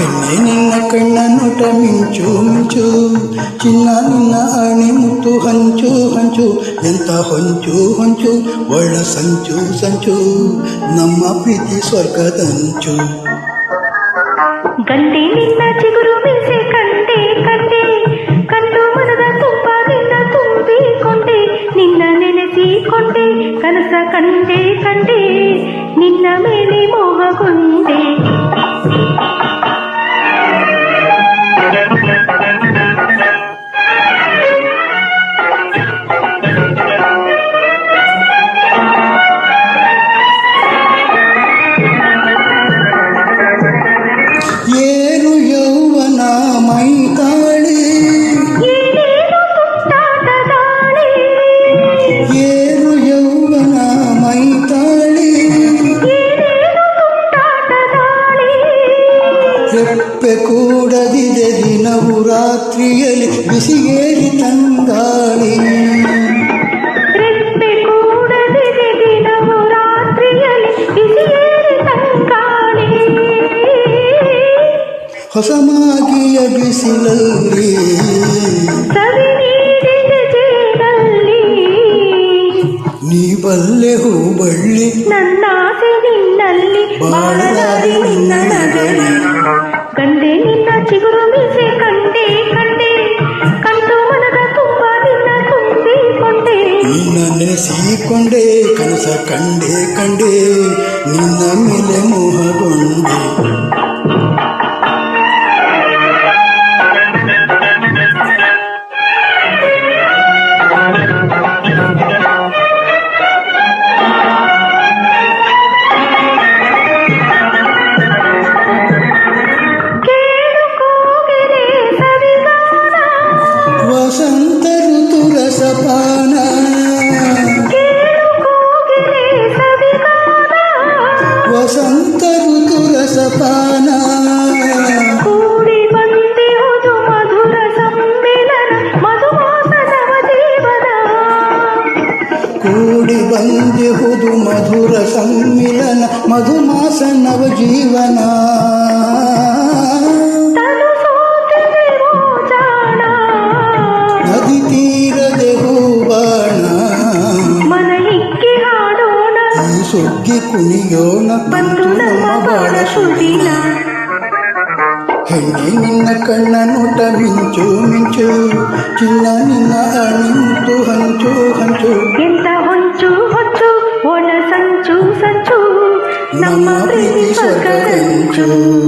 ఎన్నై నిన్న కన్ననుట ಮಿಂಚು ಮಿಂಚು ಚಿನ್ನ ನಿನ್ನ ಅಣಿ ಮುತ್ತು ಹಂಚು ಹಂಚು ಎಂತ ಹೊಂಚು ಹೊಂಚು ಒಳ್ಳ ಸಂಚು ಸಂಚು ನಮ್ಮ ಪ್ರೀತಿ ಸ್ವರ್ಗದಂಚು ಗಂಟೆ ನಿನ್ನ ಚಿಗುರು ಮೀಸೆ ಕಂಡೆ ಕಂಡೆ ಕಂಡು ಮನದ ತುಂಬದಿಂದ ತುಂಬಿಕೊಂಡೆ ನಿನ್ನ ನೆನೆಸಿಕೊಂಡೆ ಕನಸ ಕಂಡೆ ಕಂಡೆ ನಿನ್ನ ಮೇಲೆ ಮೋಹಗೊಂಡೆ ರೆಪ್ಪೆ ಕೂಡದಿದೆ ದಿನವು ರಾತ್ರಿಯಲ್ಲಿ ಬಿಸಿಗೇರಿ ತಂಗಾಳಿ. ಹೊಸ ಮಾಗಿಯ ಬಿಸಿಲಲ್ಲಿ ನೀ ಬಲ್ಲೆ ಹೂಬಳ್ಳಿ ನನ್ನ ಆಸೆ ನಿನ್ನಲ್ಲಿ ಬಾಳಲಾರಿ ನಿನ್ನ ನಗರಿ. ನೆನೆಸಿಕೊಂಡೆ ಕನಸ ಕಂಡೆ ಕಂಡೆ ನಿನ್ನ ಮೇಲೆ ಮೋಹಗೊಂಡೆ ಕೂಡಿ ಬಂದಿಹುದು ಮಧುರ ಸಮ್ಮಿಲನ ಮಧುಮಾಸ ನವಜೀವನ. ಜೀವನ ನದಿ ತೀರದೆ ಸುಗ್ಗಿ ಕುಣಿಯೋಣ ಬಂತು ನಮ್ಮ ಬಾಳ ಸುದಿನ ಹೆಣ್ಣೆ ನಿನ್ನ ಕಣ್ಣ ನೋಟ ಮಿಂಚು ಮಿಂಚು ಚಿನ್ನ ನಿನ್ನ ಅಣಿಂತು ಹಂಚು ಹಂಚು ಎಂತ ಹೊಂಚು ಹೊಚ್ಚು ಒಳ ಸಂಚು ಸಂಚು ನಮ್ಮ ಪ್ರೀತಿ ಸ್ವರ್ಗದಂಚು